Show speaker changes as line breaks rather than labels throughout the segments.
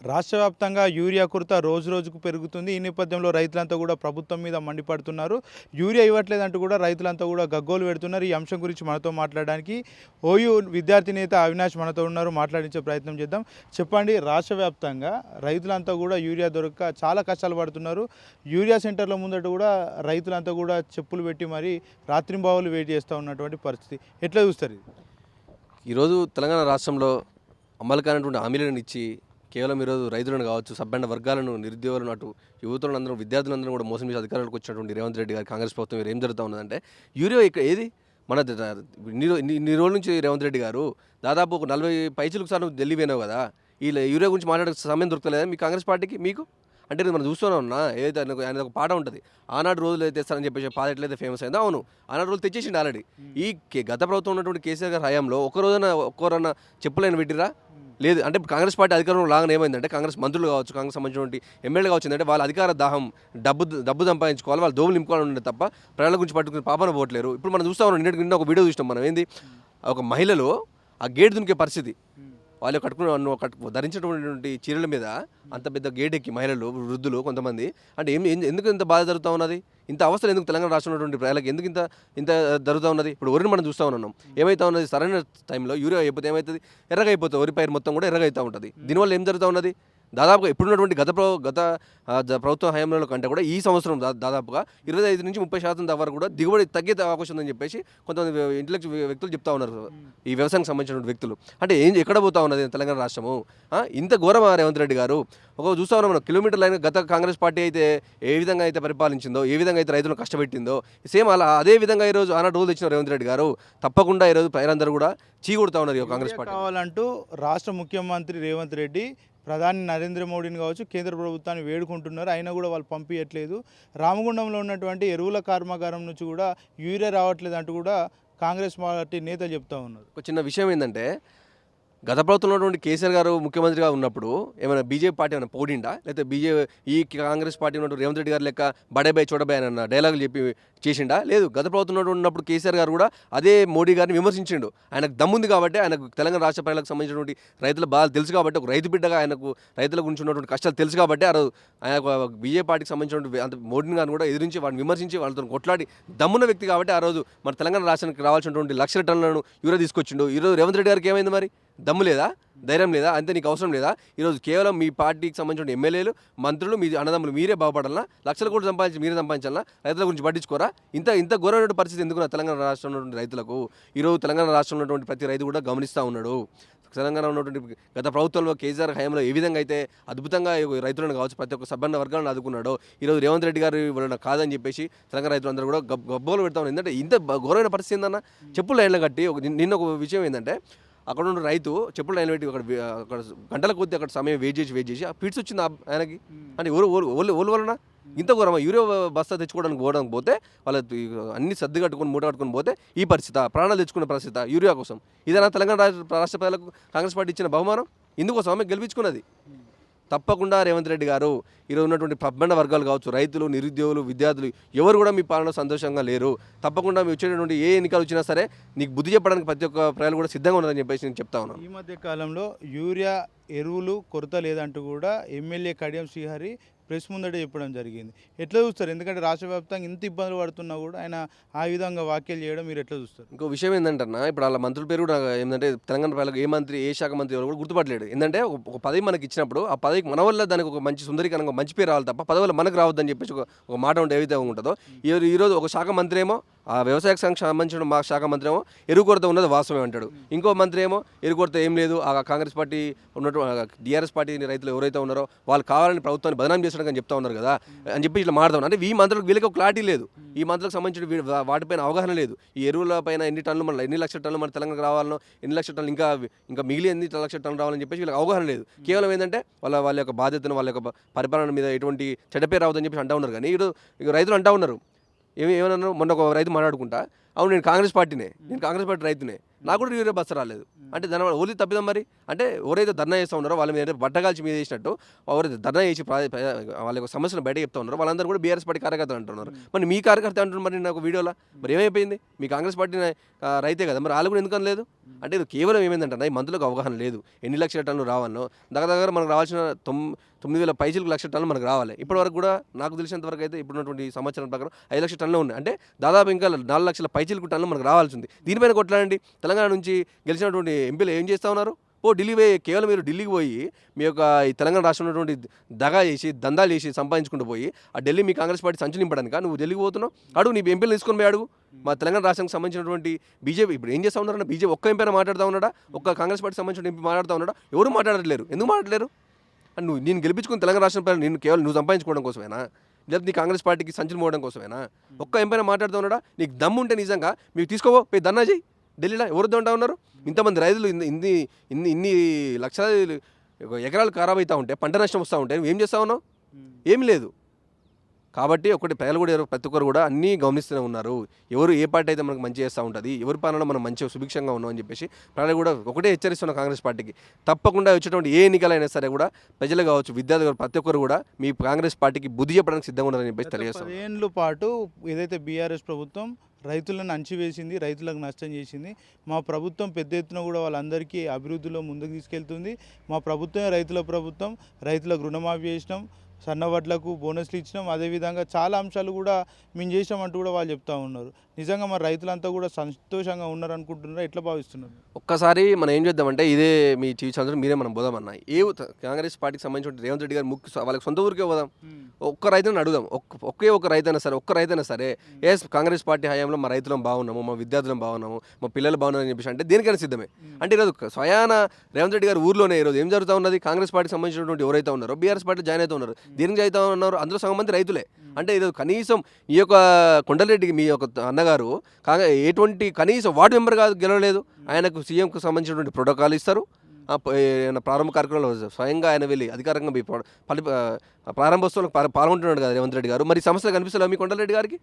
రాష్ట్ర వ్యాప్తంగా యూరియా కొరత రోజు రోజుకు పెరుగుతుంది. ఈ నేపథ్యంలో రైతులంతా కూడా ప్రభుత్వం మీద మండిపడుతున్నారు. యూరియా ఇవ్వట్లేదంటూ కూడా రైతులంతా కూడా గగ్గోలు పెడుతున్నారు. ఈ అంశం గురించి మనతో మాట్లాడడానికి ఓయూ విద్యార్థి నేత అవినాష్ మనతో ఉన్నారు. మాట్లాడించే ప్రయత్నం చేద్దాం. చెప్పండి రాష్ట్ర వ్యాప్తంగా రైతులంతా కూడా యూరియా దొరక్క చాలా కష్టాలు పడుతున్నారు. యూరియా సెంటర్ల ముందట కూడా రైతులంతా కూడా చెప్పులు పెట్టి మరి రాత్రింబావులు వెయిట్ చేస్తూ ఉన్నటువంటి పరిస్థితి. ఎట్లా చూస్తారు
ఈరోజు తెలంగాణ రాష్ట్రంలో అమలు కానటువంటి హామీలను ఇచ్చి కేవలం ఈరోజు రైతులను కావచ్చు సబ్బండ వర్గాలను నిరుద్యోగులను అటు యువతులను అందరూ విద్యార్థులందరూ కూడా మోసం చేసి అధికారులకు వచ్చినటువంటి రేవంత్ రెడ్డి గారు కాంగ్రెస్ ప్రభుత్వం ఏం జరుగుతూ ఉన్నదంటే యూరియో ఇక్కడ ఏది? మన ఇన్ని రోజుల నుంచి రేవంత్ రెడ్డి గారు దాదాపు ఒక నలభై పైచులకు సార్లు ఢిల్లీ పోయినావు కదా ఈ యూరియా గురించి మాట్లాడే సమయం దొరకలేదా మీ కాంగ్రెస్ పార్టీకి మీకు? అంటే మనం చూస్తూనే ఉన్నా ఏదైతే ఆయన ఒక పాట ఉంటుంది ఆనాడు రోజులు అయితే తెస్తారని చెప్పేసి పాట ఎట్లయితే ఫేమస్ అయిందో అవును ఆనాడు రోజులు తెచ్చేసిండు ఆల్రెడీ ఈ గత ప్రభుత్వం ఉన్నటువంటి కేసీఆర్ గారి హయాంలో ఒక్క రోజున ఒక్కరన్నా చెప్పులైన పెట్టిరా లేదు అంటే కాంగ్రెస్ పార్టీ అధికారంలో లాగానే ఏమైందంటే కాంగ్రెస్ మంత్రులు కావచ్చు కాంగ్రెస్ సంబంధించినటువంటి ఎమ్మెల్యే కావచ్చు అంటే వాళ్ళ అధికార దాహం డబ్బు డబ్బు సంపాదించుకోవాలి వాళ్ళు దోవులు నింపుకోవాలని ఉండే తప్ప ప్రజల గురించి పట్టుకుని పాపన పోవట్లేరు. ఇప్పుడు మనం చూస్తా ఉన్నాం నిన్నటి నిన్న ఒక వీడియో చూసినాం మనం ఏంది? ఒక మహిళలు ఆ గేట్ దునికే పరిస్థితి. వాళ్ళు కట్టుకున్న కట్టు ధరించినటువంటి చీరల మీద అంత పెద్ద గేట్ ఎక్కి మహిళలు వృద్ధులు కొంతమంది. అంటే ఏం- ఎందుకు ఇంత బాధ జరుగుతూ ఉన్నది? ఇంత అవస్థలు ఎందుకు తెలంగాణ రాష్ట్రంలో ఉన్నటువంటి ప్రజలకు ఎందుకు ఇంత ఇంత జరుగుతూ ఉన్నది? ఇప్పుడు వరిని మనం చూస్తూ ఉన్నాం. ఏమైతే ఉన్నది? సరైన టైంలో యూరియా అయిపోతే ఏమవుతుంది ఎర్రగా అయిపోతుంది. వరి పైరు మొత్తం కూడా ఎర్రగా అవుతూ ఉంటుంది. దీనివల్ల ఏం జరుగుతూ ఉన్నది? దాదాపుగా ఇప్పుడున్నటువంటి గత ప్ర గత జ- ప్రభుత్వ హయాంలో కంటే కూడా ఈ సంవత్సరం దాదాపుగా ఇరవై ఐదు నుంచి ముప్పై శాతం దాకా కూడా దిగుబడి తగ్గే అవకాశం ఉందని చెప్పేసి కొంతమంది ఇంటలెక్ట్ వ్యక్తులు చెప్తా ఉన్నారు. ఈ వ్యవసాయానికి సంబంధించిన వ్యక్తులు. అంటే ఏం ఎక్కడ పోతా ఉన్నది తెలంగాణ రాష్ట్రము? ఇంత ఘోరమా రేవంత్ రెడ్డి గారు? ఒక చూస్తా ఉన్నాం మనం కిలోమీటర్ లైన్ గత కాంగ్రెస్ పార్టీ అయితే ఏ విధంగా అయితే పరిపాలించిందో ఏ విధంగా అయితే రైతులను కష్టపెట్టిందో సేమ్ అలా అదే విధంగా ఈరోజు ఆనాడు రోజులు తెచ్చిన రేవంత్ రెడ్డి గారు తప్పకుండా ఈరోజు ప్రజలందరూ కూడా చీకొడతా ఉన్నారు కాంగ్రెస్ పార్టీ
కావాలంటూ రాష్ట్ర ముఖ్యమంత్రి రేవంత్ రెడ్డి ప్రధాని నరేంద్ర మోడీని కావచ్చు కేంద్ర ప్రభుత్వాన్ని వేడుకుంటున్నారు. అయినా కూడా వాళ్ళు పంపించట్లేదు రామగుండంలో ఉన్నటువంటి ఎరువుల కర్మాగారం నుంచి కూడా యూరియా రావట్లేదు అంటూ కూడా కాంగ్రెస్ పార్టీ నేతలు చెప్తా ఉన్నారు.
ఒక చిన్న విషయం ఏంటంటే గత ప్రభుత్వంలో ఉన్నటువంటి కేసీఆర్ గారు ముఖ్యమంత్రిగా ఉన్నప్పుడు ఏమైనా బీజేపీ పార్టీ ఏమైనా పోడిండా? లేకపోతే బీజేపీ ఈ కాంగ్రెస్ పార్టీ ఉన్నటువంటి రేవంత్ రెడ్డి గారు లెక్క బడేబాయ్ చూడబాయ్ అన్న డైలాగులు చెప్పి చేసిండా? లేదు. గత ప్రభుత్వంలో ఉన్నప్పుడు కేసీఆర్ గారు కూడా అదే మోడీ గారిని విమర్శించిండు. ఆయనకు దమ్ముంది కాబట్టి ఆయనకు తెలంగాణ రాష్ట్ర ప్రజలకు సంబంధించినటువంటి రైతుల బాధలు తెలుసు కాబట్టి ఒక రైతు బిడ్డగా ఆయనకు రైతుల గురించి ఉన్నటువంటి కష్టాలు తెలుసు కాబట్టి ఆ ఆయన బీజేపీ పార్టీకి సంబంధించినటువంటి అంత మోడీని గారిని కూడా ఎదిరించి వాడిని విమర్శించి వాళ్ళతో కొట్లాడి దమ్మున్న వ్యక్తి కాబట్టి ఆ రోజు మన తెలంగాణ రాష్ట్రానికి రావాల్సినటువంటి లక్షల టన్నులను ఈరోజు తీసుకొచ్చిండు. ఈరోజు రేవంత్ రెడ్డి గారికి ఏమైంది మరి? దమ్ము లేదా? ధైర్యం లేదా? అంతే నీకు అవసరం లేదా? ఈరోజు కేవలం మీ పార్టీకి సంబంధించిన ఎమ్మెల్యేలు మంత్రులు మీ అన్నదమ్ములు మీరే బాగుపడాలన్నా లక్షల కోట్లు సంపాదించి మీరే సంపాదించాలన్నా రైతుల గురించి పట్టించుకోరా? ఇంత ఇంత ఘోరమైన పరిస్థితి ఎందుకు తెలంగాణ రాష్ట్రంలో ఉన్నటువంటి రైతులకు? ఈరోజు తెలంగాణ రాష్ట్రంలో ఉన్నటువంటి ప్రతి రైతు కూడా గమనిస్తూ ఉన్నాడు. తెలంగాణ ఉన్నటువంటి గత ప్రభుత్వంలో కేసీఆర్ హయాంలో ఏ విధంగా అయితే అద్భుతంగా రైతులను కావచ్చు ప్రతి ఒక్క సబ్బన్న వర్గాలను ఆదుకున్నాడో ఈరోజు రేవంత్ రెడ్డి గారు వలన కాదని చెప్పేసి తెలంగాణ రైతులందరూ కూడా గబ్బోలు పెడతా ఉన్నారు. ఎందుకంటే ఇంత ఘోరమైన పరిస్థితి ఏందన్న? చెప్పులు లైన్లో కట్టి ఒక నిన్న ఒక విషయం ఏంటంటే అక్కడ ఉన్న రైతు చెప్పులు లైన్ పెట్టి అక్కడ అక్కడ గంటల కొద్ది అక్కడ సమయం వెయిట్ చేసి వెయిట్ చేసి ఆ పిట్స్ వచ్చింది ఆ- ఆయనకి. అంటే ఎవరు ఓలు వలన? ఇంత ఘోరమా? యూరియా బస్తా తెచ్చుకోవడానికి పోవడానికి పోతే వాళ్ళ అన్ని సర్ది కట్టుకొని మూట కట్టుకొని పోతే ఈ పరిస్థితి ప్రాణాలు తెచ్చుకునే పరిస్థితి యూరియా కోసం. ఇదేనా తెలంగాణ రాష్ట్ర రాష్ట్ర ప్రజలకు కాంగ్రెస్ పార్టీ ఇచ్చిన బహుమానం? ఇందుకోసం ఆమె గెలిపించుకున్నది. తప్పకుండా రేవంత్ రెడ్డి గారు ఈరోజు ఉన్నటువంటి పబ్బండ వర్గాలు కావచ్చు రైతులు నిరుద్యోగులు విద్యార్థులు ఎవరు కూడా మీ పాలన సంతోషంగా లేరు. తప్పకుండా మీ వచ్చేటటువంటి ఏ ఎన్నికలు వచ్చినా సరే నీకు బుద్ధి చెప్పడానికి ప్రతి ఒక్క ప్రజలు కూడా సిద్ధంగా ఉన్నారని చెప్పేసి నేను చెప్తా ఉన్నాను.
ఈ మధ్య కాలంలో యూరియా ఎరువులు కొరత లేదంటూ కూడా ఎమ్మెల్యే కడియం శ్రీహరి ప్రెస్ ముందట చెప్పడం జరిగింది. ఎట్లా చూస్తారు? ఎందుకంటే రాష్ట్ర వ్యాప్తంగా ఇంత ఇబ్బందులు పడుతున్నా కూడా ఆయన ఆ విధంగా వ్యాఖ్యలు చేయడం మీరు ఎట్లా చూస్తారు?
ఇంకో విషయం ఏంటంటే ఇప్పుడు వాళ్ళ మంత్రుల పేరు కూడా ఏంటంటే తెలంగాణ ప్రజలకు ఏ మంత్రి ఏ శాఖ మంత్రి ఎవరు కూడా గుర్తుపట్టలేడు. ఏంటంటే ఒక పదవి మనకి ఇచ్చినప్పుడు ఆ పదవికి మన వల్ల దానికి ఒక మంచి సుందరీకరంగా మంచి పేరు రావాలి తప్ప పదవి వల్ల మనకు రావద్దని చెప్పేసి ఒక మాట ఉంటే ఏదైతే ఉంటుందో ఈ ఈరోజు ఒక శాఖ మంత్రి ఏమో ఆ వ్యవసాయ సంబంధించిన మా శాఖ మంత్రి ఏమో ఎరువు కొరత ఉన్నది వాస్తవమే అంటాడు. ఇంకో మంత్రి ఏమో ఎరుకొరత ఏం లేదు ఆ కాంగ్రెస్ పార్టీ ఉన్నటువంటి డిఆర్ఎస్ పార్టీ రైతులు ఎవరైతే ఉన్నారో వాళ్ళు కావాలని ప్రభుత్వాన్ని బదనాం చేసడానికి అని చెప్తా ఉన్నారు కదా అని చెప్పి ఇట్లా మాట్లాడదాం అంటే ఈ మంత్రులకు వీళ్ళకి ఒక క్లారిటీ లేదు. ఈ మంత్రులకు సంబంధించిన వాటిపైన అవగాహన లేదు. ఈ ఎరువుల పైన ఎన్ని టన్నులు మన ఎన్ని లక్షల టన్నులు మన తెలంగాణకు రావాలనో ఎన్ని లక్షల టన్నులు ఇంకా ఇంకా మిగిలి ఎన్ని లక్షల టన్నులు రావాలని చెప్పేసి వీళ్ళకి అవగాహన లేదు. కేవలం ఏంటంటే వాళ్ళ వాళ్ళ యొక్క బాధ్యతను వాళ్ళ యొక్క పరిపాలన మీద ఎటువంటి చెడ్డపేరు రావద్దని చెప్పేసి అంటా ఉన్నారు. కానీ ఈరోజు రైతులు అంటా ఉన్నారు. ఏమి ఏమన్నారు? మొన్న ఒక రైతు మాట్లాడుకుంటా. అవును నేను కాంగ్రెస్ పార్టీనే. నేను కాంగ్రెస్ పార్టీ రైతునే. నాకు కూడా యూరియా బస్సు రాలేదు. అంటే దాని వల్ల తప్పిదాం మరి? అంటే ఎవరైతే ధర్నా చేస్తూ ఉన్నారో వాళ్ళ మీద బట్టగాల్చి మీద చేసినట్టు ఎవరైతే ధర్నా చేసి వాళ్ళకి వాళ్ళ సమస్యలు బయట చెప్తా ఉన్నారో వాళ్ళందరూ కూడా బీఆర్ఎస్ పార్టీ కార్యకర్తలు అంటున్నారు. మరి మీ కార్యకర్త అంటున్నారు మరి నాకు వీడియోలో? మరి ఏమైపోయింది? మీ కాంగ్రెస్ పార్టీ రైతే కదా మరి వాళ్ళు కూడా ఎందుకని లేదు అంటే ఇది కేవలం ఏమైందంటే ఈ మందులకు అవగాహన లేదు. ఎన్ని లక్షల టన్నులు రావాలో దగ్గర దగ్గర మనకు రావాల్సిన తొమ్మిది తొమ్మిది వేల పైసలకు లక్ష టన్నులు మనకు రావాలి. ఇప్పటివరకు కూడా నాకు తెలిసినంతవరకు అయితే ఇప్పుడున్నటువంటి సమాచారం ప్రకారం ఐదు లక్షల టన్నులు ఉన్నాయి. అంటే దాదాపు ఇంకా నాలుగు లక్షల పైచీలకు టన్నులు మనకు రావాల్సి ఉంది దీనిపైన కొట్లాడండి. తెలంగాణ నుంచి గెలిచినటువంటి ఎంపీలు ఏం చేస్తా ఉన్నారు? ఓ ఢిల్లీ పోయి కేవలం మీరు ఢిల్లీకి పోయి మీ యొక్క ఈ తెలంగాణ రాష్ట్రంలో ఉన్నటువంటి దగా చేసి దందాలు చేసి సంపాదించుకుంటూ పోయి ఆ ఢిల్లీ మీ కాంగ్రెస్ పార్టీ సంచి నింపడానిక నువ్వు ఢిల్లీకి పోతున్నావు? అడుగు నీ ఎంపీలు తీసుకొని పోయి అడుగు. మా తెలంగాణ రాష్ట్రానికి సంబంధించినటువంటి బీజేపీ ఇప్పుడు ఏం చేస్తా ఉన్నారన్న బీజేపీ ఒక్క ఎంపీ మాట్లాడుతూ ఉన్నాడా? ఒక్క కాంగ్రెస్ పార్టీ సంబంధించిన ఎంపీ మాట్లాడుతూ ఉన్నాడా? ఎవరు మాట్లాడట్లేరు? ఎందుకు మాట్లాడలేరు అండ్ నువ్వు నేను గెలిపించుకుని తెలంగాణ రాష్ట్రం పైన నేను కేవలం నువ్వు సంపాదించుకోవడం కోసమేనా? లేకపోతే నీ కాంగ్రెస్ పార్టీకి సంచులు మోవడం కోసమేనా? ఒక్క ఎంపైనా మాట్లాడుతూ ఉన్నాడా? నీకు దమ్ము ఉంటే నిజంగా మీకు తీసుకోవో పోయి దన్నా చేయి. ఢిల్లీలో ఎవరు ఉంటా ఉన్నారు? ఇంతమంది రైతులు ఇన్ని ఇన్ని ఇన్ని లక్షల ఎకరాలు ఖరాబ్ అవుతూ ఉంటే పంట నష్టం వస్తూ ఉంటే నువ్వు ఏం చేస్తా ఉన్నావు? ఏం లేదు. కాబట్టి ఒకటి ప్రజలు కూడా ఎవరు- ప్రతి ఒక్కరు కూడా అన్నీ గమనిస్తూనే ఉన్నారు. ఎవరు ఏ పార్టీ అయితే మనకు మంచి చేస్తూ ఉంటుంది ఎవరి పాలన మనం మంచిగా సుభిక్షంగా ఉన్నాం అని చెప్పేసి ప్రజలు కూడా ఒకటే హెచ్చరిస్తున్న కాంగ్రెస్ పార్టీకి. తప్పకుండా వచ్చేటువంటి ఏ ఎన్నికలైనా సరే కూడా ప్రజలు కావచ్చు విద్యార్థులు ప్రతి ఒక్కరు కూడా మీ కాంగ్రెస్ పార్టీకి బుద్ధి చెప్పడానికి సిద్ధంగా ఉన్నారని చెప్పేసి తెలియజేస్తాం
పదేండ్ల పాటు ఏదైతే బీఆర్ఎస్ ప్రభుత్వం రైతులను అణచివేసింది రైతులకు నష్టం చేసింది మా ప్రభుత్వం పెద్ద ఎత్తున కూడా వాళ్ళందరికీ అభివృద్ధిలో ముందుకు తీసుకెళ్తుంది. మా ప్రభుత్వమే రైతుల ప్రభుత్వం రైతులకు రుణమాఫీ చేసినాం. సన్నబడ్లకు బోనస్లు ఇచ్చినాం. అదేవిధంగా చాలా అంశాలు కూడా మేము చేసినామంటూ కూడా వాళ్ళు చెప్తా ఉన్నారు. నిజంగా మరి రైతులంతా కూడా సంతోషంగా ఉన్నారు అనుకుంటున్నారా ఎట్లా భావిస్తున్నారు?
ఒక్కసారి మనం ఏం చేద్దామంటే ఇదే మీ చీఫ్ సంవత్సరం మీరే మనం పోదామన్నా. ఏ కాంగ్రెస్ పార్టీకి సంబంధించిన రేవంత్ రెడ్డి గారు ముఖ్య వాళ్ళకి సొంత ఊరికే పోదాం. ఒక్క రైతుని అడుగుదాం. ఒక్క ఒకే ఒక రైతైనా సరే ఒక్క రైతైనా సరే ఎస్ కాంగ్రెస్ పార్టీ హయాంలో మా రైతులం బాగున్నాము మా విద్యార్థులం బాగున్నాము మా పిల్లలు బాగున్నారని చెప్పేసి అంటే దేనికైనా సిద్ధమే. అంటే ఈరోజు స్వయాన రేవంత్ రెడ్డి గారు ఊర్లోనే ఈరోజు ఏం జరుగుతూ ఉన్నది? కాంగ్రెస్ పార్టీకి సంబంధించినటువంటి ఎవరైతే ఉన్నారో బీఆర్ఎస్ పార్టీ జాయిన్ అవుతూ ఉన్నారు దేనికి జాయిన్ ఉన్నారు అందులో సగం మంది రైతులే. అంటే ఈరోజు కనీసం ఈ యొక్క కొండలరెడ్డికి మీ యొక్క అన్నగారు కాంగ్రెస్ ఎటువంటి కనీసం వార్డు మెంబర్ కాదు గెలవలేదు. ఆయనకు సీఎంకు సంబంధించినటువంటి ప్రోటోకాల్ ఇస్తారు. ప్రారంభ కార్యక్రమంలో స్వయంగా ఆయన వెళ్ళి అధికారంగా పలి ప్రారంభోత్సవంలో పాల్- పాల్గొంటున్నాడు కదా రేవంత్ రెడ్డి గారు. మరి సమస్యలు కనిపిస్తలేవు మీ కొండలరెడ్డి గారికి?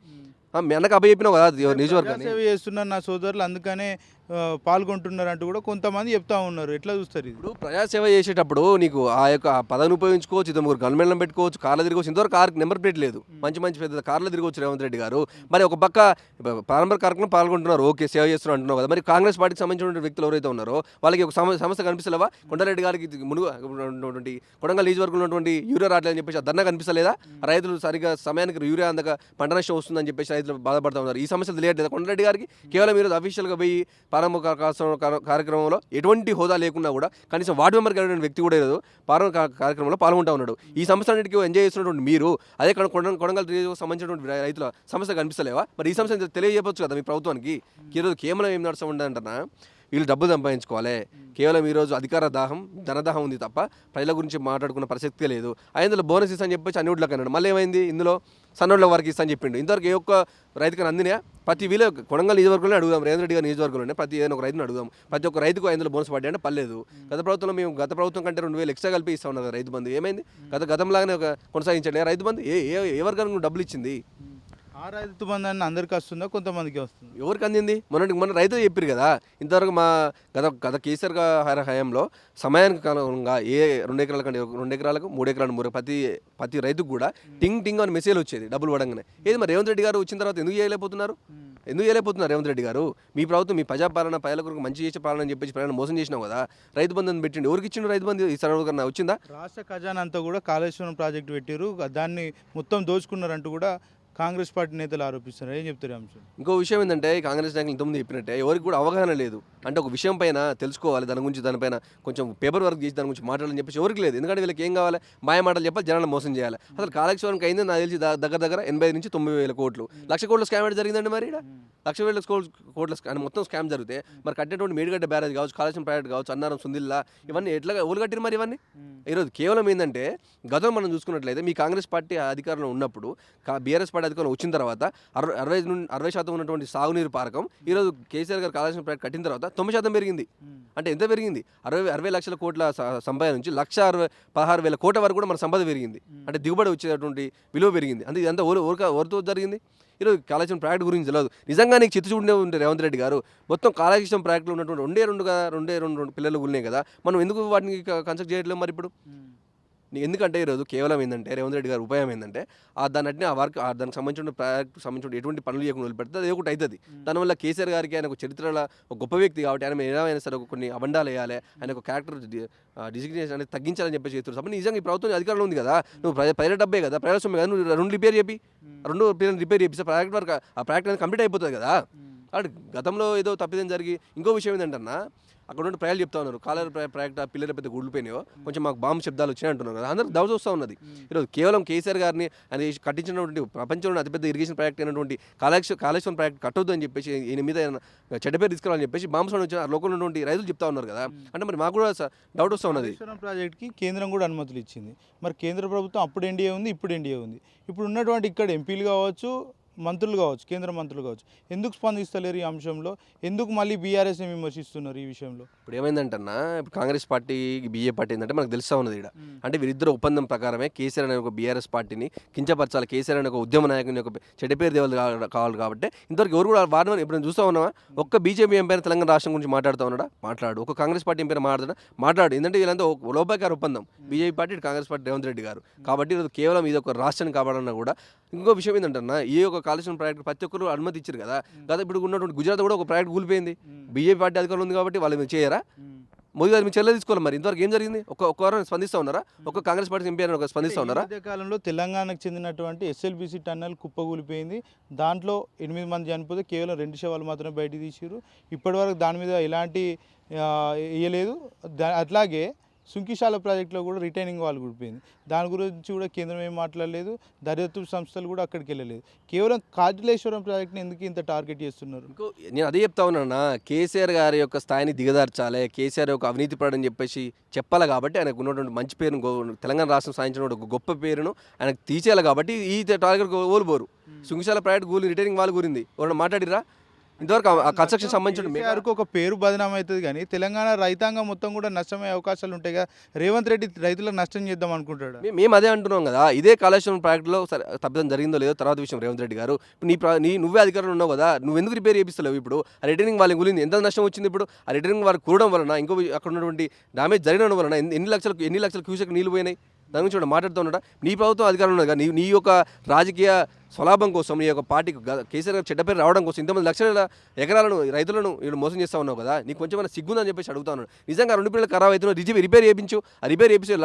మీ అన్నకు అప్పచెప్పినావు కదా నియోజకవర్గాన్ని.
సేవ చేస్తున్నారు నా సోదరులు. అందుకనే ఆ, పాల్గొంటున్నారు అంటూ కూడా కొంతమంది చెప్తా ఉన్నారు. ఎట్లా చూస్తారు
ఇప్పుడు ప్రజాసేవ చేసేటప్పుడు నీకు ఆ యొక్క పదవిని ఉపయోగించుకోవచ్చు ఇద్దరు ముగ్గురు గన్మెన్లను పెట్టుకోవచ్చు కార్లు తిరగవచ్చు ఇంతవరకు కార్ నెంబర్ ప్లేట్ లేదు. మంచి మంచి పెద్ద కార్లు తిరగవచ్చు రేవంత్ రెడ్డి గారు. మరి ఒక పక్క ప్రారంభ కార్యక్రమం పాల్గొంటున్నారు. ఓకే సేవ చేస్తున్నారు అంటున్నావు కదా. మరి కాంగ్రెస్ పార్టీకి సంబంధించిన వ్యక్తులు ఎవరైతే ఉన్నారో వాళ్ళకి ఒక సమ- సమస్య కనిపిస్తలేవా? కొండారెడ్డి గారికి మునుగు ఉన్నటువంటి కొడంగల్ నియోజకవర్గంలో ఉన్నటువంటి యూరియా రావట్లేదని చెప్పేసి ఆ ధర్నా కనిపిస్తలేదా? రైతులు సరిగా సమయానికి యూరియా అందక పంట నష్టం వస్తుందని చెప్పేసి రైతులు బాధపడుతూ ఉన్నారు. ఈ సమస్యలు తెలియట్లేదు? కొండారెడ్డి గారికి కేవలం ఈరోజు అఫీషియల్గా పోయి ప్రారంభ కార్యక్రమంలో ఎటువంటి హోదా లేకున్నా కూడా కనీసం వార్డు మెంబర్ కలిగిన వ్యక్తి కూడా లేదు. ప్రారంభ కార్యక్రమంలో పాల్గొంటూ ఉన్నాడు. ఈ సమస్యలన్నిటికీ ఎంజాయ్ చేస్తున్నటువంటి మీరు అదే కొడ- కొడ- కొడంగల్ సంబంధించినటువంటి రైతుల సమస్య కనిపిస్తలేవా? మరి ఈ సమస్య తెలియజేయవచ్చు కదా మీ ప్రభుత్వానికి. ఈరోజు కేవలం ఏం నడుస్తూ ఉందంటనా వీళ్ళు డబ్బు సంపాదించుకోవాలి. కేవలం ఈరోజు అధికార దాహం ధనదాహం ఉంది తప్ప ప్రజల గురించి మాట్లాడుకున్న ప్రసక్తి లేదు. ఇందులో బోనస్ ఇస్తా అని చెప్పేసి అన్ని ఊళ్ళకి అన్నాడు. మళ్ళీ ఏమైంది? ఇందులో సన్నోళ్ళ వారికి ఇస్తా అని చెప్పిండు. ఇంతవరకు ఏ ఒక్క రైతుకి అందినా ప్రతి వీలో కొడంగల్ నియోజకవర్గంలో అడుగుదాం. రేవంత్ రెడ్డి గారి నియోజకవర్గంలోనే ప్రతి ఏదైనా ఒక రైతుని అడుగుదాం. ప్రతి ఒక్క రైతుకు ఐదు బోనస్ పడ్డా అంటే పర్లేదు. గత ప్రభుత్వంలో మేము గత ప్రభుత్వం కంటే రెండు వేలు ఎక్స్ట్రా కలిపి ఇస్తా ఉన్నది రైతు బంధు. ఏమైంది? గత గతంలాగానే ఒక కొనసాగించండి. రైతు బంధు? ఏ ఏ వర్గానికి డబ్బులు ఇచ్చింది?
ఆ రైతు బంధాన్ని అందరికీ వస్తుందా? కొంతమందికి వస్తుంది?
ఎవరికి అందింది? మొన్నటి మొన్న రైతులు చెప్పారు కదా ఇంతవరకు మా గత గత కేసీఆర్ గా- హయ- హయాంలో సమయానికి కాలంగా ఏ రెండు ఎకరాల కంటే రెండు ఎకరాలకు మూడు ఎకరాలు మూడు ప్రతి ప్రతి రైతుకు కూడా టింగ్ టింగ్ అని మెసేజ్ వచ్చేది డబ్బులు పడంగానే. ఏది మరి రేవంత్ రెడ్డి గారు వచ్చిన తర్వాత ఎందుకు చేయలేకపోతున్నారు? ఎందుకు చేయలేకపోతున్నారు రేవంత్ రెడ్డి గారు? మీ ప్రభుత్వం మీ ప్రజాపాలన ప్రజల కొరకు మంచి చేసే పాలన అని చెప్పేసి ప్రజలను మోసం చేసినావు కదా రైతు బంధు పెట్టిండు. ఎవరికి ఇచ్చిండు రైతు బంధు? ఈ సర్వకన్నా వచ్చిందా?
రాష్ట్ర ఖజానా అంతా కూడా కాళేశ్వరం ప్రాజెక్టు పెట్టారు దాన్ని మొత్తం దోచుకున్నారంటూ కూడా కాంగ్రెస్ పార్టీ నేతలు ఆరోపిస్తున్నారు. ఏం చెప్తారు అంశం
ఇంకో విషయం ఏంటంటే కాంగ్రెస్ నాయకులు ఇంతకుముందు చెప్పినట్టే ఎవరికి కూడా అవగాహన లేదు. అంటే ఒక విషయం పైన తెలుసుకోవాలి దాని గురించి దానిపైన కొంచెం పేపర్ వర్క్ చేసి దాని గురించి మాట్లాడాలని చెప్పేసి ఎవరికి లేదు. ఎందుకంటే వీళ్ళకి ఏం కావాలి? మాయ మాటలు చెప్పాలి జనాలను మోసం చేయాలి. అసలు కాళేశ్వరంకి అయింది నాకు తెలిసి దగ్గర దగ్గర ఎనభై నుంచి తొంభై వేల కోట్లు. లక్ష కోట్ల స్కామ్ ఏంటి జరిగిందండి మరి? లక్ష వేల కోట్ల కోట్ల స్కా- మొత్తం స్కామ్ జరిగితే మరి కట్టేటువంటి మేడిగడ్డ బ్యారేజ్ కావచ్చు కాళేశ్వరం ప్రాజెక్ట్ కావచ్చు అన్నారం సుందిల్లా ఇవన్నీ ఎట్లా ఊరు కట్టిరు మరి ఇవన్నీ? ఈరోజు కేవలం ఏంటంటే గతం మనం చూసుకున్నట్లయితే మీ కాంగ్రెస్ పార్టీ అధికారంలో ఉన్నప్పుడు బీఆర్ఎస్ పార్టీ అధికారంలో వచ్చిన తర్వాత అరవై అరవై నుండి అరవై శాతం ఉన్నటువంటి సాగునీరు పారకం ఈరోజు కేసీఆర్ గారు కాళేశ్వరం ప్రాజెక్ట్ కట్టిన తర్వాత తొమ్మిది శాతం పెరిగింది. అంటే ఎంత పెరిగింది? అరవై అరవై లక్షల కోట్ల స- సంపాదన నుంచి లక్ష అరవై పదహారు వేల కోట్ల వరకు కూడా మన సంపద పెరిగింది. అంటే దిగుబడి వచ్చేటటువంటి విలువ పెరిగింది. అంటే ఇదంతా ఓరు ఓరక ఓరితో జరిగింది. ఈరోజు కాళేశ్వరం ప్రాజెక్ట్ గురించి తెలియదు నిజంగా నీకు చిత్తచూడే ఉంటే రేవంత్ రెడ్డి గారు మొత్తం కాళేశ్వరం ప్రాజెక్టులో ఉన్నటువంటి రెండే రెండు కదా రెండే రెండు రెండు పిల్లలు ఉన్నాయి కదా. మనం ఎందుకు వాటిని కన్స్ట్రక్ట్ చేయట్లేదు మరి ఇప్పుడు? ఎందుకంటే ఈరోజు కేవలం ఏంటంటే రేవంత్ రెడ్డి గారి ఉపాయం ఏంటంటే ఆ దాన్ని అట్నే ఆ వర్క్ దానికి సంబంధించిన ప్రాజెక్ట్ సంబంధించిన ఎటువంటి పనులు చేయకుండా వదిలిపెడితే అది ఒకటి అవుతుంది దానివల్ల కేసీఆర్ గారికి ఆయన ఒక చరిత్రలో ఒక గొప్ప వ్యక్తి కాబట్టి ఆయన ఏమైనా సరే ఒక కొన్ని అబండాలు వేయాలి ఆయన ఒక క్యారెక్టర్ డిజిగ్నేషన్ అనేది తగ్గించాలని చెప్పేసి చేస్తారు కాబట్టి నిజంగా ఈ ప్రభుత్వం అధికారంలో ఉంది కదా నువ్వు ప్రజ ప్రజల డబ్బే కదా ప్రజల సొమ్మే కదా నువ్వు రెండు రిపేర్ చెప్పి రెండు రిపేర్ చేపిస్తే ప్రాజెక్ట్ వర్క్ ఆ ప్రాజెక్ట్ అనేది కంప్లీట్ అయిపోతుంది కదా. కాబట్టి గతంలో ఏదో తప్పిదం జరిగి ఇంకో విషయం ఏంటంటే అక్కడ నుండి ప్రయాలు చెప్తా ఉన్నారు. కాలర్ ప్రాజెక్ట్ ఆ పిల్లల పెద్ద గుడిపోయినాయో కొంచెం మాకు బాంబు శబ్దాలు వచ్చినాయి అంటున్నారు కదా. అందరికి దవస వస్తూ ఉన్నది. ఈరోజు కేవలం కేసీఆర్ గారిని చేసి కట్టించినటువంటి ప్రపంచంలో అతిపెద్ద ఇరిగేషన్ ప్రాజెక్ట్ అయినటువంటి కాళేశ్వర కాళేశ్వరం ప్రాజెక్ట్ కట్టొద్దు అని చెప్పేసి ఈయన మీద చెడ్డ పేరు తీసుకురావాలని చెప్పేసి బాంబు సౌండ్ వచ్చిన లోకంలో ఉన్నటువంటి రైతులు చెప్తా ఉన్నారు కదా. అంటే మరి మాకు కూడా డౌట్ వస్తూ ఉన్నది.
ప్రాజెక్ట్కి కేంద్రం కూడా అనుమతులు ఇచ్చింది. మరి కేంద్ర ప్రభుత్వం అప్పుడు ఎన్డీఏ ఉంది ఇప్పుడు ఎన్డీఏ ఉంది. ఇప్పుడు ఉన్నటువంటి ఇక్కడ ఎంపీలు కావచ్చు మంత్రులు కావచ్చు కేంద్ర మంత్రులు కావచ్చు. ఎందుకు స్పందిస్తలేరు ఈ అంశంలో? ఎందుకు మళ్ళీ బీఆర్ఎస్ని విమర్శిస్తున్నారు ఈ విషయంలో?
ఇప్పుడు ఏమైందంటన్నా ఇప్పుడు కాంగ్రెస్ పార్టీ బీజేపీ పార్టీ ఏంటంటే మనకు తెలుస్తా ఉన్నది ఇక్కడ అంటే వీరిద్దరు ఒప్పందం ప్రకారమే కేసీఆర్ అనే ఒక బీఆర్ఎస్ పార్టీని కించపరచాలి. కేసీఆర్ అనే ఒక ఉద్యమ నాయకుని ఒక చెడ్డ పేరు దేవాలి కావాలి కాబట్టి ఇంతవరకు ఎవరు కూడా వారిని ఇప్పుడు నేను చూస్తా ఉన్నావా? ఒక్క బీజేపీ ఎంపైన తెలంగాణ రాష్ట్రం గురించి మాట్లాడుతూ ఉన్నాడా? మాట్లాడు. ఒక కాంగ్రెస్ పార్టీ ఎంపైన మాట్లాడా మాట్లాడు. ఎందుకంటే వీళ్ళంతా ఒక లోపాకార ఒప్పందం. BJP party Congress party Revanth Reddy గారు. కాబట్టి కేవలం ఇది ఒక రాష్ట్రాన్ని కాపాడన్నా కూడా ఇంకో విషయం ఏంటంటే ఈ యొక్క కాళేశ్వరం ప్రాజెక్ట్ ప్రతి ఒక్కరు అనుమతి ఇచ్చారు కదా. గత ఇప్పుడు ఉన్నటువంటి గుజరాత్ కూడా ఒక ప్రాజెక్ట్ కూలిపోయింది. బీజేపీ పార్టీ అధికారంలో ఉంది కాబట్టి వాళ్ళు మీరు చేయరా? మోదీ గారు మీరు చర్యలు తీసుకోవాలి మరి. ఇంతవరకు ఏం జరిగింది? ఒక ఒక్కరు స్పందిస్తూ ఉన్నారా? ఒక కాంగ్రెస్ పార్టీ ఎంపీ అని ఒక స్పందిస్తూ ఉన్నారా?
కాలంలో తెలంగాణకు చెందినటువంటి ఎస్ఎల్బిసి టన్నల్ కుప్పగూలిపోయింది దాంట్లో ఎనిమిది మంది చనిపోతే కేవలం రెండు శవాలు మాత్రమే బయట తీసిరు ఇప్పటివరకు దాని మీద ఎలాంటి ఆ, ఇయ్యలేదు దా- అట్లాగే సుంకిశాల ప్రాజెక్టులో కూడా రిటైనింగ్ వాళ్ళు కూడిపోయింది దాని గురించి కూడా కేంద్రం ఏం మాట్లాడలేదు దర్యాప్తు సంస్థలు కూడా అక్కడికి వెళ్ళలేదు. కేవలం కాజలేశ్వరం ప్రాజెక్ట్ని ఎందుకు ఇంత టార్గెట్ చేస్తున్నారు?
నేను అదే చెప్తా ఉన్నానా కేసీఆర్ గారి యొక్క స్థాయిని దిగదార్చాలి కేసీఆర్ యొక్క అవినీతి పడని చెప్పేసి చెప్పాలి కాబట్టి ఆయనకు ఉన్నటువంటి మంచి పేరును తెలంగాణ రాష్ట్రం సాధించిన ఒక గొప్ప పేరును ఆయనకు తీసేయాలి కాబట్టి ఈ టార్గెట్ ఓడిపోరు సుంకిశాల ప్రాజెక్ట్ గూలి రిటైనింగ్ వాళ్ళు గురింది ఎవరైనా మాట్లాడిరా ఇంతవరకు ఆ- కన్స్ట్రక్షన్ సంబంధించిన
కేసీఆర్కు ఒక పేరు బదనాం అవుతుంది కానీ తెలంగాణ రైతాంగం మొత్తం కూడా నష్టమయ్యే అవకాశాలు ఉంటాయి కదా. రేవంత్ రెడ్డి రైతులకు నష్టం చేద్దాం అనుకుంటాడు?
మేము అదే అంటున్నాం కదా. ఇదే కాళేశ్వరం ప్రాజెక్టులో తప్పిదం జరిగిందో లేదో తర్వాత విషయం రేవంత్ రెడ్డి గారు. నీ నీ నువ్వే అధికారంలో ఉన్నావు కదా. నువ్వు ఎందుకు రిపేర్ చేపిస్తలేవు ఇప్పుడు? ఆ రిటర్నింగ్ వాళ్ళకి గురించి ఎంత నష్టం వచ్చింది ఇప్పుడు? ఆ రిటర్నింగ్ వారికి కూడడం వలన ఇంకో అక్కడ ఉన్నటువంటి డ్యామేజ్ జరిగిన వలన ఎన్ని- ఎన్ని లక్షలకు ఎన్ని లక్షల క్యూసెక్ నీళ్ళు పోయినాయి? దాని గురించి మాట్లాడుతూ ఉన్నాడా? నీ ప్రభుత్వం అధికారంలో ఉన్నది కదా నీ నీ యొక్క రాజకీయ స్వలాభం కోసం నీ యొక్క పార్టీకి కేసీఆర్ గారు చెడ్డ పేరు రావడం కోసం ఇంతమంది లక్షల ఎకరాలను రైతులను వీళ్ళు మోసం చేస్తా ఉన్నావు కదా నీకు కొంచెం సిగ్గుందని చెప్పేసి అడుగుతా నిజంగా రెండు పిల్లలు ఖరాబ్ అవుతున్నా రిజి రిపేర్ చేయించు ఆ రిపేర్ చేయించి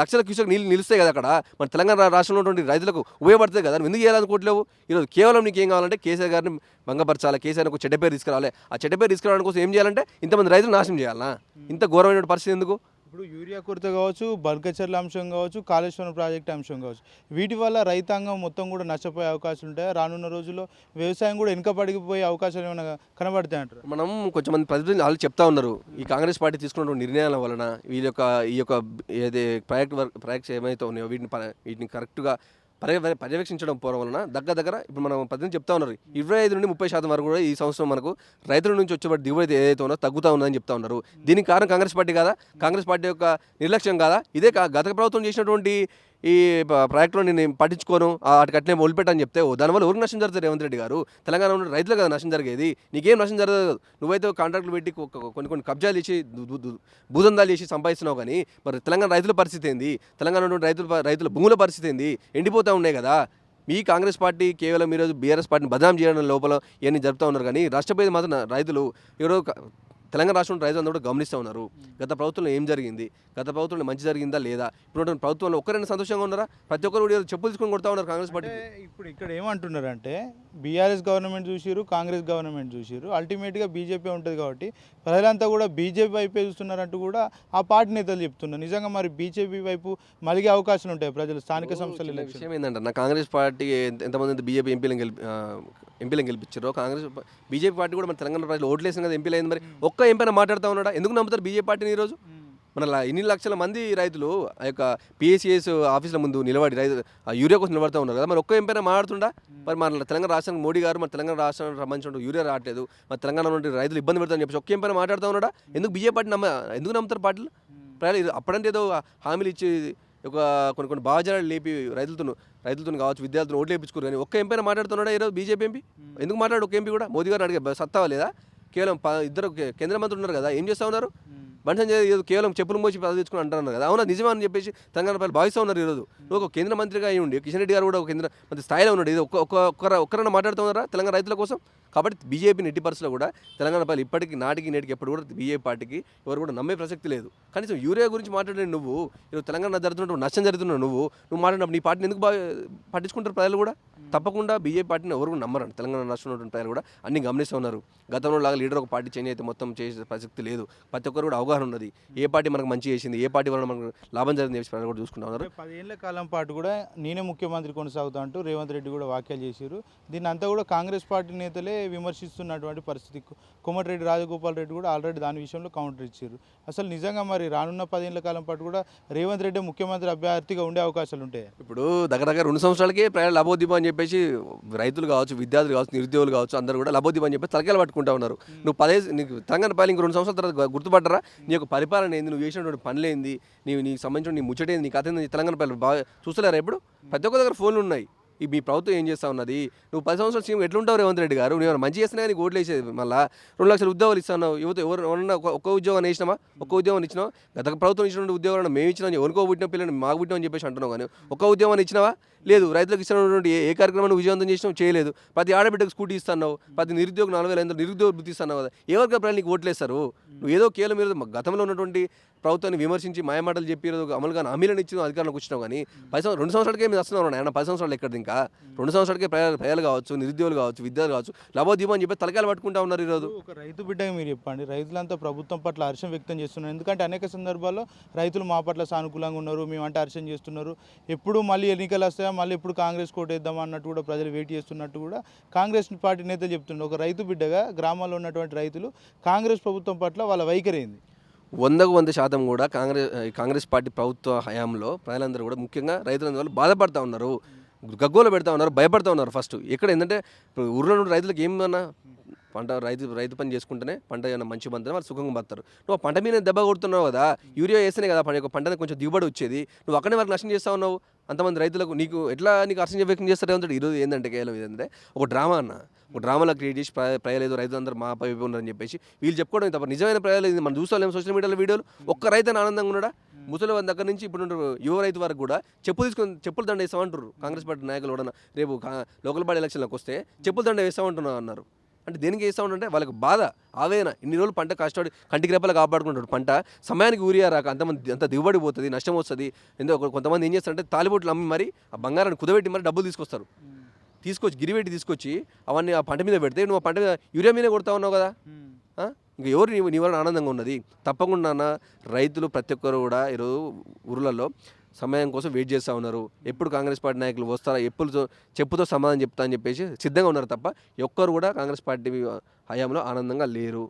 లక్షల క్యూసెక్ నీళ్ళు నిలుస్తాయి కదా అక్కడ మన తెలంగాణ రాష్ట్రంలో ఉన్నటువంటి రైతులకు ఉపయోగపడుతుంది కదా ఎందుకు చేయాలనుకోవట్లేవు ఈరోజు కేవలం నీకు ఏం కావాలంటే కేసీఆర్ గారిని భంగపరచాలి కేసీఆర్ ఒక చెడ్డ పేరు తీసుకురావాలి. ఆ చెడ్డ పేరు తీసుకురావడం కోసం ఏం చేయాలంటే ఇంతమంది రైతులు నాశనం చేయాలనా ఇంత ఘోరమైన పరిస్థితి ఎందుకు?
ఇప్పుడు యూరియా కొరత కావచ్చు బల్కచర్ల అంశం కావచ్చు కాళేశ్వరం ప్రాజెక్ట్ అంశం కావచ్చు. వీటి వల్ల రైతాంగం మొత్తం కూడా నష్టపోయే అవకాశాలు ఉంటాయి. రానున్న రోజుల్లో వ్యవసాయం కూడా వెనుకబడిపోయే అవకాశాలు ఏమైనా కనబడతాయి అంటారు?
మనం కొంచెం మంది ప్రతినిధులు వాళ్ళు చెప్తా ఉన్నారు. ఈ కాంగ్రెస్ పార్టీ తీసుకున్న నిర్ణయాల వలన వీళ్ళ యొక్క ఈ యొక్క ఏదే ప్రాజెక్ట్ వర్క్ ప్రాజెక్ట్స్ ఏమైతే ఉన్నాయో వీటిని వీటిని కరెక్ట్గా పర్య పర్యవేక్షించడం పోవడం వలన దగ్గర దగ్గర ఇప్పుడు మనం పద్దెనిమిది చెప్తా ఉన్నారు. ఇరవై ఐదు నుండి ముప్పై శాతం వరకు కూడా ఈ సంవత్సరం మనకు రైతుల నుంచి వచ్చే దిగుబడి ఏదైతే ఉందో తగ్గుతా ఉందని చెప్తా ఉన్నారు. దీనికి కారణం కాంగ్రెస్ పార్టీ కాదా? కాంగ్రెస్ పార్టీ యొక్క నిర్లక్ష్యం కాదా? ఇదే కా- గత ప్రభుత్వం చేసినటువంటి ఈ ప్రాజెక్టులో నేను పట్టించుకోను ఆ వాటికి అట్లే మొదలుపెట్టని చెప్తే ఓ దానివల్ల ఎవరికి నష్టం జరుగుతుంది రేవంత్ రెడ్డి గారు. తెలంగాణ ఉన్న రైతులు కదా నష్టం జరిగేది. నీకేం నష్టం జరగదు. నువ్వైతే కాంట్రాక్టులు పెట్టి కొన్ని కొన్ని కబ్జాలు ఇచ్చి భూదందాలు చేసి సంపాదిస్తున్నావు కానీ మరి తెలంగాణ రైతుల పరిస్థితి ఏంది? తెలంగాణ ఉన్న రైతుల రైతుల భూముల పరిస్థితి ఏంది? ఎండిపోతూ ఉన్నాయి కదా. మీ కాంగ్రెస్ పార్టీ కేవలం ఈరోజు బీఆర్ఎస్ పార్టీని బదనాం చేయడం లోపల ఇవన్నీ జరుపుతూ ఉన్నారు కానీ రాష్ట్రపతి మాత్రం రైతులు ఈరోజు తెలంగాణ రాష్ట్రంలో రైతులు అందరూ కూడా గమనిస్తూ ఉన్నారు. గత ప్రభుత్వంలో ఏం జరిగింది? గత ప్రభుత్వంలో మంచి జరిగిందా లేదా? ఇప్పుడు ప్రభుత్వంలో ఒక్కరైనా సంతోషంగా ఉన్నారా? ప్రతి ఒక్కరు కూడా చెప్పులు తీసుకొని కొడతా ఉన్నారు కాంగ్రెస్ పార్టీ
ఇప్పుడు ఇక్కడ ఏమంటున్నారంటే బీఆర్ఎస్ గవర్నమెంట్ చూసిరు కాంగ్రెస్ గవర్నమెంట్ చూసిరు అల్టిమేట్గా బీజేపీ ఉంటుంది కాబట్టి ప్రజలంతా కూడా బీజేపీ వైపే చూస్తున్నారంటూ కూడా ఆ పార్టీ నేతలు చెప్తున్నారు. నిజంగా మరి బీజేపీ వైపు మలిగే అవకాశాలు ఉంటాయి ప్రజలు స్థానిక సంస్థల
విషయం ఏంటంటే నా కాంగ్రెస్ పార్టీ ఎంత- ఎంతమంది బీజేపీ ఎంపీలను గెలిపి ఎంపీలను గెలిపించారో కాంగ్రెస్ బీజేపీ పార్టీ కూడా మన తెలంగాణ ప్రజలు ఓట్లేసిన కదా ఎంపీలు అయింది మరి. ఒక్క ఎంపీన మాట్లాడుతూ ఉన్నాడా? ఎందుకు నమ్ముతారు బీజేపీ పార్టీని ఈరోజు? మన ఇన్ని లక్షల మంది రైతులు ఆ యొక్క పిఎస్సిఎస్ ఆఫీసుల ముందు నిలబడి రైతు ఆ యూరియా కోసం నిలబడుతూ ఉన్నారు కదా మరి ఒక్క ఎంపైనా మాట్లాడుతుండా? మరి మన తెలంగాణ రాష్ట్రానికి మోడీ గారు మన తెలంగాణ రాష్ట్రానికి సంబంధించిన యూరియా రావట్లేదు మన తెలంగాణ నుండి రైతులు ఇబ్బంది పెడతారని చెప్పేసి ఒక్క ఎంపైనా మాట్లాడుతూ ఉన్నాడా? ఎందుకు బీజేపీ పార్టీ నమ్మ ఎందుకు నమ్ముతారు పార్టీలు? ప్రజలు అప్పుడంటే ఏదో హామీలు ఇచ్చి ఒక కొన్ని కొన్ని భావజాలు లేపి రైతులతో రైతులతో కావచ్చు విద్యార్థులను ఓట్లు వేయించుకోరు కానీ ఒక్క ఎంపీ మాట్లాడుతున్నాడా ఈరోజు బీజేపీ ఎంపీ? ఎందుకు మాట్లాడు ఒక ఎంపీ కూడా? మోదీ గారు అడిగే సత్తా లేదా? కేవలం ఇద్దరు కేంద్ర మంత్రులు ఉన్నారు కదా ఏం చేస్తా ఉన్నారు? బండి సంజయ్ ఏదో కేవలం చెప్పులు మోసి పదవించుకుని తెచ్చుకుని కదా. అవునా? నిజమని చెప్పేసి తెలంగాణ ప్రజలు భావిస్తూ ఉన్నారు ఈరోజు. నువ్వు ఒక కేంద్ర మంత్రిగా అయి ఉండి కిషన్ రెడ్డి గారు కూడా ఒక కేంద్ర మంత్రి స్థాయిలో ఉన్నాడు. ఇది ఒక్క ఒక్కర ఒక్కరన్నా మాట్లాడుతున్నారా తెలంగాణ రైతుల కోసం? కాబట్టి బీజేపీ నెట్టి పరిస్థితుల్లో కూడా తెలంగాణ ప్రజలు ఇప్పటికీ నాటికి నేటికి ఎప్పుడు కూడా బీజేపీ పార్టీకి ఎవరు కూడా నమ్మే ప్రసక్తి లేదు. కనీసం యూరియా గురించి మాట్లాడే నువ్వు ఈరోజు తెలంగాణ జరుగుతున్నట్టు నష్టం జరుగుతున్నావు నువ్వు నువ్వు మాట్లాడినప్పుడు నీ పార్టీని ఎందుకు బాగా పట్టించుకుంటారు ప్రజలు కూడా? తప్పకుండా బీజేపీ పార్టీని ఎవరు నమ్మరండి తెలంగాణ రాష్ట్రంలో ప్రజలు కూడా అన్ని గమనిస్తూ ఉన్నారు. గతంలో లాగా లీడర్ ఒక పార్టీ చేంజ్ అయితే మొత్తం చేసే ప్రసక్తి లేదు. ప్రతి ఒక్కరు కూడా అవగాహన ఉన్నది. ఏ పార్టీ మనకు మంచి చేసింది ఏ పార్టీ వల్ల మనకు లాభం జరిగింది చెప్పి ప్రజలు కూడా చూసుకుంటా ఉన్నారు.
పదేళ్ళ కాలం పాటు కూడా నేనే ముఖ్యమంత్రి కొనసాగుతా అంటూ రేవంత్ రెడ్డి కూడా వ్యాఖ్యలు చేశారు. దీన్ని అంతా కూడా కాంగ్రెస్ పార్టీ నేతలే విమర్శిస్తున్నటువంటి పరిస్థితి. కు- కోమటిరెడ్డి రాజగోపాల్ రెడ్డి కూడా ఆల్రెడీ దాని విషయంలో కౌంటర్ ఇచ్చారు. అసలు నిజంగా మరి రానున్న పదేళ్ళ కాలం పాటు కూడా రేవంత్ రెడ్డి ముఖ్యమంత్రి అభ్యర్థిగా ఉండే అవకాశాలు ఉంటాయి?
ఇప్పుడు దగ్గర దగ్గర రెండు సంవత్సరాలకే ప్రజలు లబోదీపం అని చెప్పేసి రైతులు కావచ్చు విద్యార్థులు కావచ్చు నిరుద్యోగులు కావచ్చు అందరూ కూడా లబోదీపం అని చెప్పి తలకాయలు పట్టుకుంటా ఉన్నారు. నువ్వు పదే నీకు తెలంగాణ ఇంక రెండు సంవత్సరాల తర్వాత గుర్తుపడ్డరా నీ యొక్క పరిపాలన ఏంది? నువ్వు చేసినటువంటి పనులేంది నీవు నీకు సంబంధించిన నీ ముచ్చటేంది నీ కథ ఏంది? తెలంగాణ ప్రజలు బాగా చూస్తలేరా ఇప్పుడు? ప్రతి ఒక్క దగ్గర ఫోన్లు ఉన్నాయి. ఈ మీ ప్రభుత్వం ఏం చేస్తా ఉన్నది? నువ్వు పది సంవత్సరాలు సీఎం ఎట్లుంటావు రేవంత్ రెడ్డి గారు? నువ్వు మంచి చేస్తున్నా కానీ ఓట్లు వేసేది మళ్ళీ? రెండు లక్షల ఉద్యోగాలు ఇస్తున్నావు. యువత ఎవరు ఒక- ఒక్క ఉద్యోగాన్ని ఇచ్చినామా ఒక్క ఉద్యోగాన్ని ఇచ్చినావా? గత ప్రభుత్వం ఇచ్చినటువంటి ఉద్యోగాలను మేము ఇచ్చినా ఎవరికో పుట్టిన పిల్లని మాకు పుట్టినా అని చెప్పేసి అంటున్నావు కానీ ఒక్క ఉద్యోగాన్ని ఇచ్చినావా? లేదు రైతులకు ఇచ్చినటువంటి ఏ కార్యక్రమాన్ని విజయవంతం చేసినావు చేయలేదు. ప్రతి ఆడబిడ్డకు స్కూటీ ఇస్తున్నావు ప్రతి నిరుద్యోగ నాలుగు వేల నిరుద్యోగ వృత్తి ఇస్తున్నావు కదా. ఎవరికి ప్రజలు నీకు ఓట్లేస్తారు నువ్వు ఏదో కేవలం మీరు గతంలో ఉన్నటువంటి ప్రభుత్వాన్ని విమర్శించి మాయమాటలు చెప్పి అమలు కానీ హామీలను ఇచ్చిన అధికారంలోకి వచ్చినావు కానీ పది సంవత్సరం రెండు సంవత్సరాలకే మీరు వస్తున్నావు ఆయన పది సంవత్సరాలు ఎక్కడ ఇంకా? రెండు సంవత్సరాలకే ప్రజలు ప్రజలు కావచ్చు నిరుద్యోగులు కావచ్చు విద్యార్థులు కావచ్చు లభోదీపం అని చెప్పి తలకాయలు పట్టుకుంటా ఉన్నారు ఈరోజు.
ఒక రైతు బిడ్డగా మీరు చెప్పండి. రైతులంతా ప్రభుత్వం పట్ల హర్షం వ్యక్తం చేస్తున్నారు. ఎందుకంటే అనేక సందర్భాల్లో రైతులు మా పట్ల సానుకూలంగా ఉన్నారు మేమంటే హర్షం చేస్తున్నారు. ఎప్పుడు మళ్ళీ ఎన్నికలు వస్తాయి మళ్ళీ ఎప్పుడు కాంగ్రెస్ కోటేద్దాం అన్నట్టు కూడా ప్రజలు వెయిట్ చేస్తున్నట్టు కూడా కాంగ్రెస్ పార్టీ నేతలు చెప్తున్నారు ఒక రైతు బిడ్డగా గ్రామాల్లో ఉన్నటువంటి రైతులు కాంగ్రెస్ ప్రభుత్వం పట్ల వాళ్ళ వైఖరి
వందకు వంద శాతం కూడా కాంగ్రెస్ కాంగ్రెస్ పార్టీ ప్రభుత్వ హయాంలో ప్రజలందరూ కూడా ముఖ్యంగా రైతులందరూ వాళ్ళు బాధపడతా ఉన్నారు. గగ్గోలు పెడతా ఉన్నారు భయపడతా ఉన్నారు ఫస్ట్. ఎక్కడ ఏంటంటే ఇప్పుడు ఊర్లో ఉన్న రైతులకు ఏమన్నా పంట రైతు రైతు పని చేసుకుంటేనే పంట ఏమైనా మంచి పంటనే వాళ్ళు సుఖంగా బతారు నువ్వు పంట మీద దెబ్బ కొడుతున్నావు కదా యూరియా వేస్తేనే కదా పంట పంట కొంచెం దిగుబడి వచ్చేది. నువ్వు అక్కడే వరకు నష్టం చేస్తా ఉన్నావు. అంతమంది రైతులకు నీకు ఎట్లా నీకు అర్చన వ్యక్తం చేస్తారు ఏమంటాడు? ఈరోజు ఏంటంటే కేవలం ఏంటంటే ఒక డ్రామా అన్న. ఒక డ్రామాలో క్రియేట్ చేసి ప్ర- ప్రజలు ఏదో రైతులందరూ మా పై ఉన్నారని చెప్పేసి వీళ్ళు చెప్పుకోవడం తప్ప నిజమైన ప్రజలు మనం చూస్తాం సోషల్ మీడియాలో వీడియోలు. ఒక్క రైతు ఆనందంగా ఉన్నాడా? ముసలి వారి దగ్గర నుంచి ఇప్పుడు యువ రైతు వరకు కూడా చెప్పులు తీసుకొని చెప్పులు దండ వేస్తామంటారు కాంగ్రెస్ పార్టీ నాయకులు కూడా రేపు లోకల్ బాడీ ఎలక్షన్లకు వస్తే చెప్పులు దండ వేస్తామంటున్నారు అన్నారు. అంటే దేనికి వేస్తామంటే వాళ్ళకి బాధ ఆవేదన. ఇన్ని రోజులు పంట కష్టపడి కంటికి రెప్పలు కాపాడుకుంటాడు పంట. సమయానికి ఊరియా రాక అంతమంది అంత దిగుబడి పోతుంది నష్టం వస్తుంది. ఎందుకు కొంతమంది ఏం చేస్తారంటే తాలిబొట్లు అమ్మి మరి ఆ బంగారాన్ని కుదబెట్టి మరి డబ్బులు తీసుకొస్తారు. తీసుకొచ్చి గిరిపెట్టి తీసుకొచ్చి అవన్నీ ఆ పంట మీద పెడితే నువ్వు ఆ పంట మీద యూరియా మీద కొడతా ఉన్నావు కదా. ఇంక ఇంకా ఎవరు నీ వలన ఆనందంగా ఉన్నది? తప్పకుండా అన్న రైతులు ప్రతి ఒక్కరు కూడా ఈరోజు ఊర్లలో సమయం కోసం వెయిట్ చేస్తూ ఉన్నారు. ఎప్పుడు కాంగ్రెస్ పార్టీ నాయకులు వస్తారా ఎప్పుడు చెప్పుతో సమాధానం చెప్తా అని చెప్పేసి సిద్ధంగా ఉన్నారు తప్ప ఒక్కరు కూడా కాంగ్రెస్ పార్టీ హయాంలో ఆనందంగా లేరు.